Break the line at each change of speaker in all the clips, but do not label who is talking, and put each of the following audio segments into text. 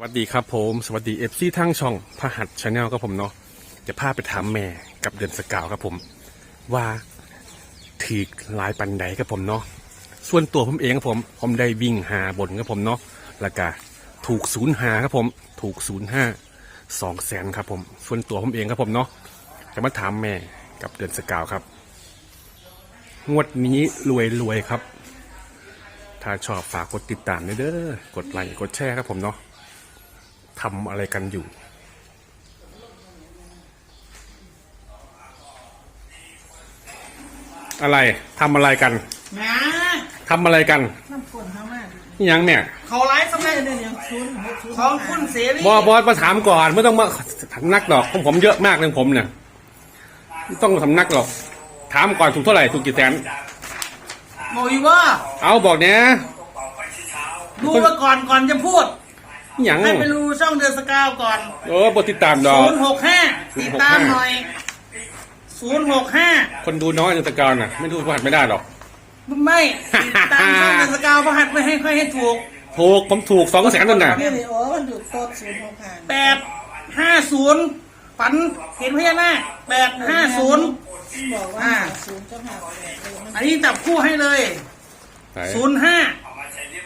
สวัสดีครับผมสวัสดีเอฟซีทั้งช่องพหัสชาแนลครับผมเนาะจะพาไปถามแม่กับเดือนสกาวครับผม ว่าถือลายปันใดครับผมเนาะส่วนตัวผมเองครับผมผมได้วิ่งหาบนครับผมเนาะแล้วก็ถูกศูนย์หาครับผม ถูกศูนย์ห้าสองแสนครับผม ส่วนตัวผมเองครับผมเนาะจะมาถามแม่กับเดือนสกาวครับ งวดนี้รวยรวยครับ ถ้าชอบฝากกดติดตามด้เด้อกดไลค์กดแชร์ครับผมเนาะ ทำอะไรกันอยู่ อะไรทำอะไรกัน
นะ
ทำอะไรกัน
น้ำฝนเข้ามา
นี่ยังแม่
เขาไลฟ์สำเร็จ
เนี่ยยังชุนหกชุน
ของคุณเสรี
บอบอสมาถามก่อนไม่ต้องมาสำนักดอกของผมเยอะมากเรื่องผมเนี่ยไม่ต้องสำนักหรอก ถามก่อนถูกเท่าไหร่ถูกกี่แสน
บอกอีกว่า
เอาบอกเนี้ย
ดูมาก่อนก่อนจะพูด
นี่ยัง
ให้ไปดูช่องเดือนสกาวก่อน
เออบทติดตามดอก
ศูนย์หกห้าติดตามหน่อยศูนย์หกห้า
คนดูน้อยในตะการน่ะ ไม่ดูพลาดไม่ได้หรอก
ไม่ติดตามช่องเดือนสกาวประหัดไม่ให้ค่อยให้ถูก
ถูกผมถูกสองแสนนั่นน่ะ
เนี่ยนี่โอ้มันอยู่โต๊ะศูนย์หกห้า
แปดห้าศูนย์ฝันเห็นพญานาคแปดห้าศูนย์
บอกว่า
อ่า
ศูนย์เจ้าหาแปดเลยมัน
อันนี้จับคู่ให้เลย
ไหน
ศูนย์ห้า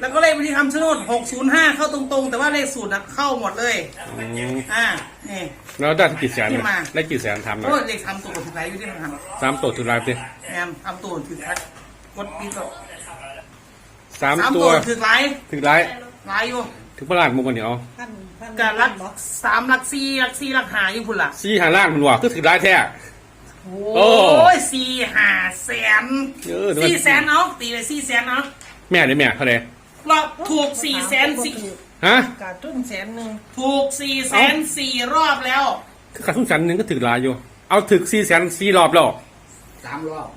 แล้วก็เลขบัญชีคำชะโนดหกศูนย์ห้าเข้าตรงๆ แต่ว่าเลขศูนย์นะเข้าหมดเลย
อืม
อ่านี่
แล้วได้กี่แสน
ที่
เนี่ย
มา
ได้กี่แสนทำนะ
โอ้ยเลขทำตัวถึงไหนอยู่ที่มันท
สามตัวถือลายไปดิำ
แอมทำตัวถึงทักกดปีตัว
สาม
สาม
ตั
ตัววถึงไร
ถือลาย
ไรอยู่
ถึงพระราชมุกกันเดี๋ยว
พันพัน
การรัก
บอก
สามลักสี่ลักสี่ลักหาอยู่พุ่นล่ะ
ซี่หาล้านมันว่าก็ถือลายแท้
โอ้ยสี่หาแสน
เออเดี๋ยวมัน
สี่แสนเอาตีไปสี่แสนเอา
แม่ได้แม่เท่าไหร่
รอบถูกสี่แสนสี่
ฮะ
การทุ่นแสนหนึ่ง
ถูกสี่แสนสี่รอบแล้ว
คือขาดทุนแสนหนึ่งก็ถือลายอยู่ เอาถึกสี่แสนสี่รอบแล้ว
สามรอบ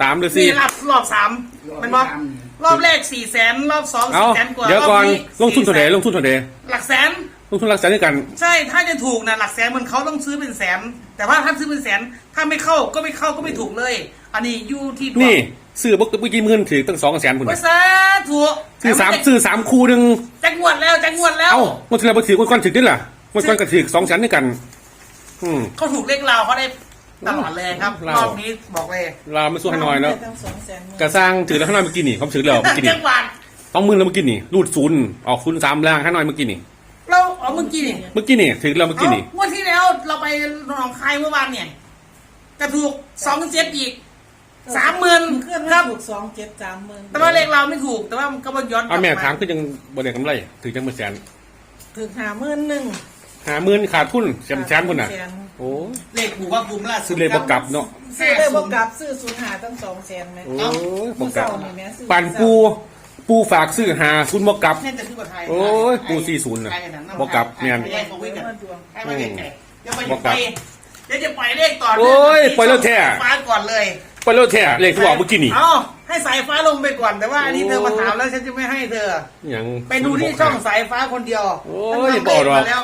สามหรือ
สี่
สี่
รอบรอบสาม
รอบ
มันบอก
สาม
รอบแรกสี่แสนรอบสอง
เอา
สี่แสนกว่า
เดี๋ยว
รอบ
ก่อน
นี้
ลงทุนเท่าไหร่
400,000
ลงทุนเท่าไหร่
หลักแสน
ลงทุนหลักแสนด้วยกัน
ใช่ถ้าจะถูกนะหลักแสนมันเขาต้องซื้อเป็นแสน แต่ว่าถ้าซื้อเป็นแสน ถ้าไม่เข้าก็ไม่เข้าก็ไม่ถูกเลย อันนี้อยู่ที่ดวง
นี่ ซื้อบุ๊กเมื่อกี้หมื่นถือตั้งสองแสนคุณ
ว่าซาถูก
ซื้อสามซื้อสามคู่หนึ่ง
จักงวดแล้วจักงวดแล้ว
เอ้ามันถือมาถือคนก่อนถือด้วยล่ะมันก่อนก็ถือสองแสนด้วยกัน อืม
เขาถูกเลขเราเขาได้ตลอดเลยครับ
เรา
รอบนี้บอกเลย
เราไม่สู้ฮานอยแล้ว
ตั้งสองแสนหนึ่ง
กระสร้างถือแล้วฮานอยเมื่อกี้นี่เขาถือแล้วเมื่อกี้
จั
นี่
งหวัด
ต้องหมื่นแล้วเมื่อกี้นี่รูดศูนย์ออกศูนย์สามล่างฮานอยเมื่อกี้นี่
เราเอาเมื่อกี้นี่
เมื่อกี้นี่ถือแล้วเมื่อกี้นี่
เอ้างวดที่แล้วเราไปหนองคายเมื่อวานเนี่ยกระถูกสองเจ็ดอีก สามหมื่น
เคลื่อน
ครับ
ถูกสองเจ็ดสามหมื่น
แต่ว่าเลขเราไม่ถูก แต่ว่ามันก็มันย้อนกลั
เอา
บ
แม่
มา
ถามก็ยังบริเวณกำไรถือจังเมื่อแสน
ถึงหาหมื่นหนึ่ง
หาหมื่นขาดทุนแสนแสนคุณน่ะ
แสน
โอ้
เลขบุกว่ากลุ่มล่าสุด
ซื้อเลยประกับเนาะ
ซื้อได้บอกกลับซื้อศูนย์หาตั้งสองแสนไหม
โอ้ยบ
ผู้
อกกลั
เศร้า
บ
นี่แม่ซื้อ
ปั่นปูปูฝากซื้อหาคุณบอกกลับ
เนี่ยจะซื้อกับไทย
โอ้ยปู40น่ะบอกกลับเนี่ย
ไอ้เขาวิ่งกัน
มาดวง
ให้มาเก่งๆเดี๋ยวไป
บอกกลั
ไป
บ
เดี๋ยวจะปล่อยเลขต่อ
โอ้ยปล่อยแล้วแท้
ฟ้าก่อนเลย
ไปแล้วแท้เลขที่บอกเมื่อกี้นี่
เอ้าให้สายฟ้าลงไปก่อน แต่ว่าอันนี้เธอมาถามแล้วฉันจะไม่ให้เธอ
อย่าง
ไปดูที่ช่องสายฟ้าคนเดียว
โอ้ย
ฉัน
บอกหรอก
ทำเลขมาแล้ว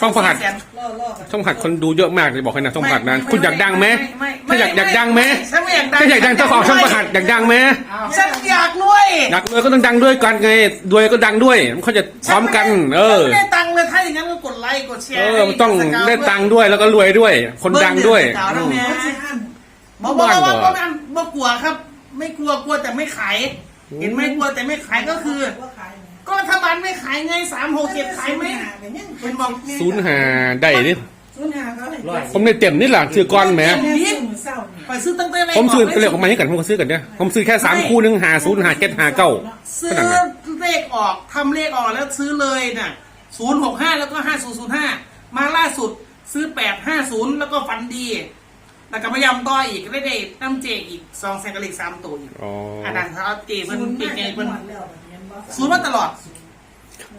ช่องพหัส
สี่แสน
ล่อล่อกัน
ช่องพหัสคนดูเยอะมากเลยบอกให้นะช่องพหัสนะ
ไม่
คุณอยากดังไหม
ไม่ไม่
ถ้าอยากอยากดังไหม
ฉันไม่อยากดัง
ถ้าอยากดังเจ้าของช่องพหัสอยากดังไหม
ฉันอยากรวย
อยากรวยก็ต้องดังด้วยกันไงรวยก็ดังด้วยมันเขาจะพร้อมกัน เออ
ฉันไม่ได้ตังค์เลยถ้าอย่างนั้นก็กดไลค์กดแช
เอ
ร์
อมันต้องได้ตังค์ด้วยแล้วก็รวยด้วย คนดังด้วย
เบิ้ลเดือนสกาวแล้วแม่
เขาสิอัน
บอกบอก
บ้าน
ว่า
เหรอ
ว่าว่าว่ากลัวครับ ไม่กลัวกลัวแต่ไม่ขายเห็นไหมกลัวแต่ไม่ขายก็คือ
ว่าขายไหม
ก็รัฐบาลไม่ขายไงสามหกเจ็ดขายไหม
เป็นบอก
ศูนย์หาได้นี่
ศูนย์หาเขาให้
ผมในเต็มนี่แหละซื้อก้อนแหม
แม่ซื้อมือเศร้านี่
ไปซื้อตั้งแต่ไหน
ผมซื้อเลขของมันให้กันผมก็ซื้อกันเนี่ยผมซื้อแค่สามคู่หนึ่งหาศูนย์หาเจ็ดหาเก้า
ซื้อ
ขนาดนั้น
เลขออกทำเลขออกแล้วซื้อเลยน่ะศูนย์หกห้าแล้วก็ห้าศูนย์ศูนย์ห้ามาล่าสุดซื้อแปดห้าศูนย์แล้วก็ฟันดี แล้วก็พยายามต่ออีกได้ได้น้ำเจอีกสองแซงกะลิกสามตัวอีก
อ๋อ
อันนั้นเขาเอาเจมัน
ศูนย์
เป็นไง
มั
มันน
แล้วแบบนี้บ่
ศูนย์มาตลอด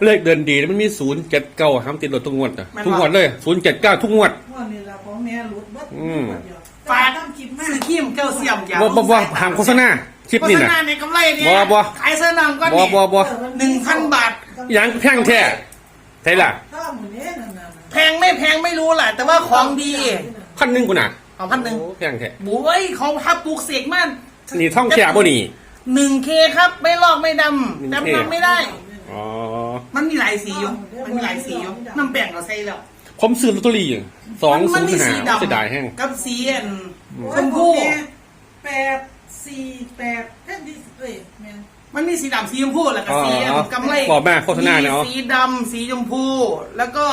เลขเดินดีนะมันมีศูนย์เจ็ดเก้าห้ามติดรถทุกงวดนะ
มัน
ทุกงวดเลยศูนย์เจ็ดเก้าทุกงวด
ว่านี่ละของแม่หลุดเบิด
อืม
ฝาก
ต้องคิดมาก
ซื้อขี้มแก้วเสียมยาว
บ่บ่บ่หามโฆษณาคลิป
โฆ
นี่
ษ
นะ
ณาในกำไรเนี่ย
บ่บ่
ขายเสื้อนำก็
บ่
นี่
บ่บ่
หนึ่งพันบาท
ยังแพงแท้ใช่ล่ะ
ถ้าหมือนี้นั่นน่ะ
แพงไม่แพงไม่รู้แหละแต่ว่าของดี
พันหนึ่งกูน่ะ
เอาพันหนึ่ง
โอ้แพงแท้
บุ้ยเขาทับปลูกเสกมัน
นี่ท่องแค่บ่นี่
หนึ่งเคครับไม่ลอกไม่ด
หนึ่งำเค
ดำดำไม่ได้
อ๋อ
มันมีหลายสีอยู่มันมีหลายสีอยู่น้ำแป้งเราใส่แล้ว
ผมซื้อลอตเตอรี่สอง
มั
ศูน
มี
ย์หา
สีดำ
เสียดายแห้ง
กับสีอัน
โอ้
ช
ย
ม
ขอ
พู
งแม่แปดสี่แปดแท่นที่เอ้ยแม่น
มันมีสีดำสีชมพูแล้วก็สีอันกำไร
บอกแม่โฆษณาเนี่ย
มี
เนาะ
สีดำสีชมพูแล้วก็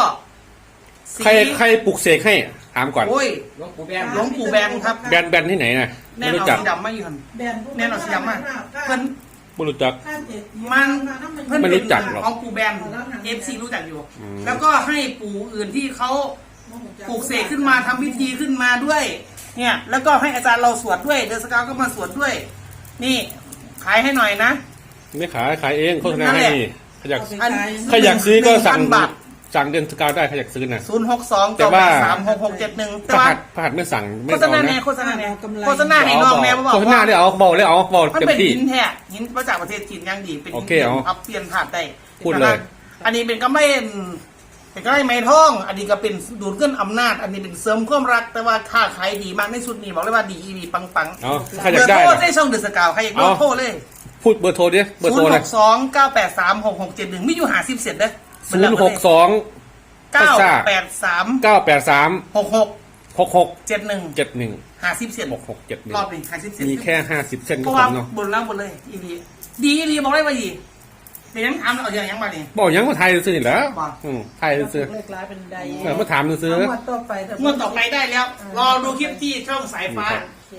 สี
ใครใครปลุกเสกให้ ถามก่อน
โอ้ย
หลวงปู่แบน
หลวงปู่แบนครับ
แบรนด์แบรนด์ที่ไหนนะ
แน่
ไม่
นอ
รู้
น
จัก
สีดำมาอยู่หัน
แบนผู้
แน่นอนสีดำมากเพิ่น
ไม่รู้จัก
ข้ามเจ็ด
มัน
เพิ่
เพิ่น
ไม่
เป็น
รู้จักหรอก
ของปู่แบนเอฟซีรู้จักอยู่
อืม
แล้วก็ให้ปู่อื่นที่เขาปลูกเสกขึ้นมาทำพิธีขึ้นมาด้วย เนี่ย แล้วก็ให้อาจารย์เราสวดด้วย เดอะสกาวก็มาสวดด้วย นี่ขายให้หน่อยนะ
ไม่ขายขายเองโฆษณาให้นี่ใครอยาก
อัน
ใครอยากซื้อก็สั่ง
หนึ่พันบาท
สั่งเดือนสกาวได้ใครอยากซื้อนะ
ศูนย์หกสอง
แต่
เก้า
ว่า
สามหกหกเจ็ดหนึ่ง
พ
แต่
ระ
ว่า
หัสพระหัสไม่สั่งไม่
โฆษ
เอา
ณา
นะ
แน่โฆษณาแน่โฆษณาให้น้องแม่บอก
โฆษณาได้เอาเบาเลยเอาเบา
มัน
เต็ม
เป็น
ที่
หินแท้หินมาจากประเทศจีนอยังดีเป็น
โอ
หิน
เคเอา
อัพเปลี่ยนผ่านได้
พูดเลย
อันนี้เป็นกำไรเป็นกำไรไม้ทอง อันนี้ก็เป็นดูดเงินอำนาจ อันนี้เป็นเสริมความรัก แต่ว่าค่าขายดีมากในสุดนี้บอกเลยว่าดีดีปังปัง
เอาใครอยากได้
เบอร์โทร
นะ
ได้ช่องเดอะสกาวใครอยาก
เอา
โทรเลย
พูดเบอร์โทรดิเบอร์
ศู
โทร
นย์
เล
ห
ย
กสองเก้าแปดสามหกหกเจ็ดหนึ่งไม่อยู่หาสิบเสร็จเด้อ
ศูนย์หกสอง
เก้า
ซ่า
แปดสาม
เก้าแปดสาม
หกหก
หกหก
เจ็ดหนึ่ง
เจ็ดหนึ่ง
หาสิบเสร็จ
หกหกเจ็ดหนึ่ง
รอบหนึ่งหาสิบเสร็จ
มีแค่ห้าสิบเส้น
เพ
ก็
ราะ
พ
ว่า
อเนาะ
บนล่างบนเลยอีดีดีอีดีบอกได้ว่าดีเดี๋ยวยังถามเอาอย่างยังมาเนี่ย
บอกยังมาไทยซื้อนี่แหล้ว
ว่า
อืมไทยซื้อ
เลขลายเป็นใด
เออมาถามซื้อ
เอางวดต่อไปแต่
งวดต่อไปได้แล้ว รอดูคลิปที่ช่องสายฟ้า
ครับ
โอเค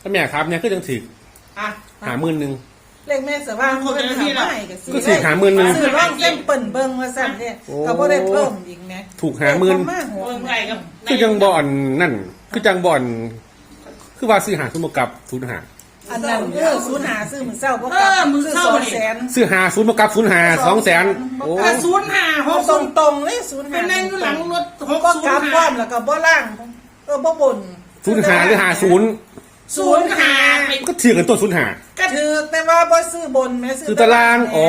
ถ้าแม่ครับเนี่ยก็ยังถือ
อะ
หาหมื่นหนึ่ง
เลขแม่สว่างเพิ่นถามว่าให้ก็ซื้อ
ก็ซื้อหาหมื่นหนึ่ง
ซื้อร่องเส้นเปิ่นเบิ่งว่าซั่นเนี่ย
โอ้
ก็บ่ได้เพิ่มอีกแหม
ถูกหาหมื่น
เลขประมาณหัว
เมืองไทยครับ
คือยังบ่อนนั่น คือจังบ่อน คือว่าซื้อหาศูนย์บวกกับศูนย์หา
อันนั้นเออศูนย์หาซื้อมื้อเช้าบ่ก
เอ
ลั
อบมือ
ซื้อ
เข้า
สอง
ดิ
แสน
ซื้อหาศูนย์บวกกับศูนย์หาสองแสนโอ้
อะศูนย์ห้าหก
ต
ศู
รง
นย์
ตรงๆเลยศูนย์หา
เป็นนั่งอยู่หลังรถหก
บ่
ศูน
กลับ
ย์
พร้อ
ห้าม
แล้วก็บ่ล่าง เออบ่บน
ศูนย์หาหรือหาศูนย์
ศูนย์ห้าไป
ก็ถือกันตัวศูนย์หา
ก็
ถือแต่ว่าบ่ซื้อบนแม่
ซื้อตาราง อ๋อ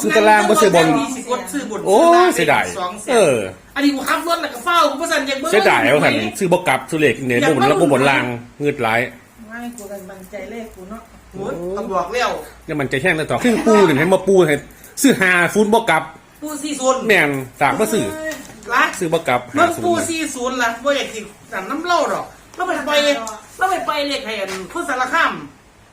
ซื้อตารางบ่ซื้อบน
มีสิกดซื้อบน
โอ้ยเสียดาย
สองแสน
เออ
อันนี้กูขับรถแล้วก็เฝ้ากูประสันอยากเบิ้ง
เสียดายเอาหันซื้อบวกกับซื้อเหล็กเนี่ยบ่บนแล้วบ่บนลางเงืดไหลาย
ไม่กูกันบันใจเลขกูเนาะ
โอ้ยเอาบอกแล้ว
เนี่ยมันจะแห้งแล้วต่อขึ้นปูถึงให้มาปูให้ซื้อหาศูนย์บวกกับ
ปูสี่ศูนย์
แม่นต่างบ่ซื้อ
ละ
ซื้อบวกกับ
เมื่
หา
อ
ศู
ปู
นย์
สี่ศูนย์ละว่าอยากกินสันน้ำเล่าดอกแล้วไปไป แล้วไปไปเลขให้อันพุทธสารคาม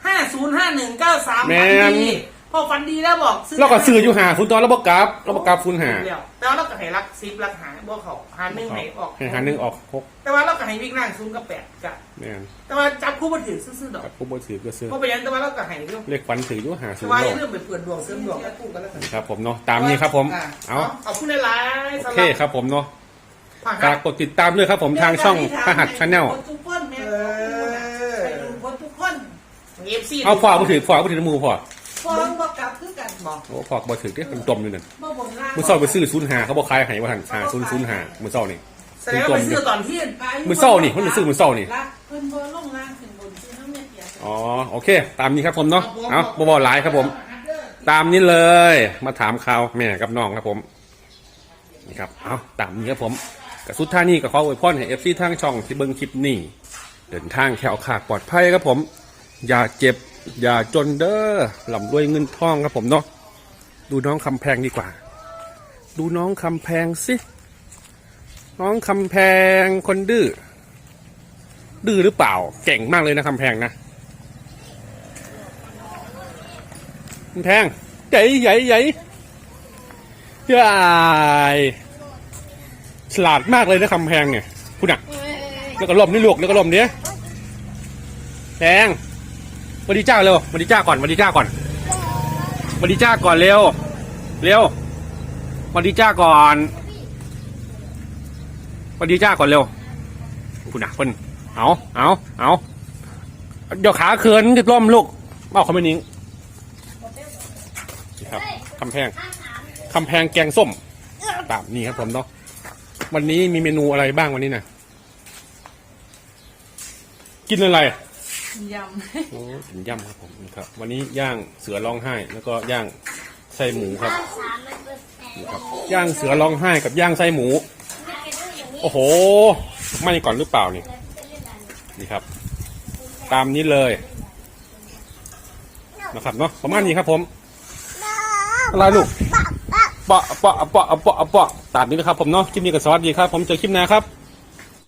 ห้าศูนย์ห้าหนึ่งเก้าสามฟันดีพอฟันดีแล้วบอก
เราก็ซื้ออยู่หาศูนย์ตอนแล้วบวกกับแล้วบวกกับศูนย์หา
แล้วแต่ว่าเราก็ให้รักซิปรักหาบ่เขาหาหนึ่งให้ออก
ให้หาหนึ่งออกหก
แต่ว่าเราก็ให้วิ่งล่างศูนย์กับแปดกะ
แม่น
แต่ว่าจับคู่มาถือซื่อๆดอก
ผู้บริสุทธิ์ก็ซื้อ
เพราะไปยันแต่ว่าเราก็ให้เรื่อง
เลขฝันถืออยู่หาศู
แต่
นย์
ว่า
โล
เรื่องไปเปิดดวงเสริมดวงแล้วกู้กันแล้วกัน
ครับผมเนาะตามนี้ครับผมเอา
ขอบคุณหลายๆ
โอ
สำห
เค
รับ
ครับผมเนาะ
ผัก
ฝากกดติดตามด้วยครับผมทางช่องพหัสชาแนล
ทุกคนแม่ไปดูคนทุกคน
เอฟซี
เอาพอมาถือพอมาถือมือพอ
ฟ้องบ่กลับคือกัน
บอก
โอ้พอมาถือที่เป็นจมอยู่นั่น
บ่บนล่าง
มือเศร้าไปซื้อศูนย์หาเขาบอกขายให้ว่าหันหาศูนย์ศูนย์หามือเศร้านี่
แสดงว่าไปซื้อตอนที่
มื้อเช้านี่มันซื้อมื้อเช้านี่
รักเพิ่นบ่ลงล่างขึ้นบนซื้อน้ำเม็ดเดียว
อ๋อโอเค ตามนี้ครับผมเนาะเอาบอบอไลายครับผม ตามนี้เลยมาถามข่าวแม่กับน้องครับผมนี่ครับเอาตามนี้ครับผมกับสุดท่านี่ก็ขออวยพรให้เอฟซีทางช่องที่เบิ้งคลิปนี้เดินทางแถวขาดปลอดภัยครับผม อย่าเจ็บ อย่าจนเด้อหล่ำด้วยเงินทองครับผมเนาะดูน้องคำแพงดีกว่า ดูน้องคำแพงสิน้องคำแพงคนดื้อดื้อหรือเปล่า เก่งมากเลยนะคำแพงนะคำแพงใหญ่ใหญ่ใหญ่ใหญ่ฉลาดมากเลยนะคำแพงเนี่ยพูดหนักแล้วก็ลมนี่ลวกแล้วก็ลมเนี้ยแพง สวัสดีจ้าเร็วสวัสดีจ้าก่อนสวัสดีจ้าก่อนสวัสดีจ้าก่อนเร็วเร็วสวัสดีจ้าก่อนสวัสดีจ้าก่อนเร็วคุณนะเพิ่นเอาเอาเอาเดี๋ยวขาเขินจะล้มลูกเอาเขาไม่นิ่งนะครับคำแพงคำแพงแกงส้มตามนี่ครับผมเนาะวันนี้มีเมนูอะไรบ้างวันนี้นะกินอะไร
ย
โอ้ถึงย่ำครับผมนี่ครับ วันนี้ย่างเสือร้องไห้ แล้วก็ย่างไส้หมูครับนี่ครับ ย่างเสือร้องไห้กับย่างไส้หมู โอ้โหไหม่ก่อนหรือเปล่านี่นี่ครับ ตามนี้เลยนะครับเนาะประมาณนี้ครับ ผมอะไรลูกปะปะปะปะปะปะตามนี้นะครับผมเนาะคลิปนี้ก็สวัสดีครับ ผมเจอคลิปหน้าครับ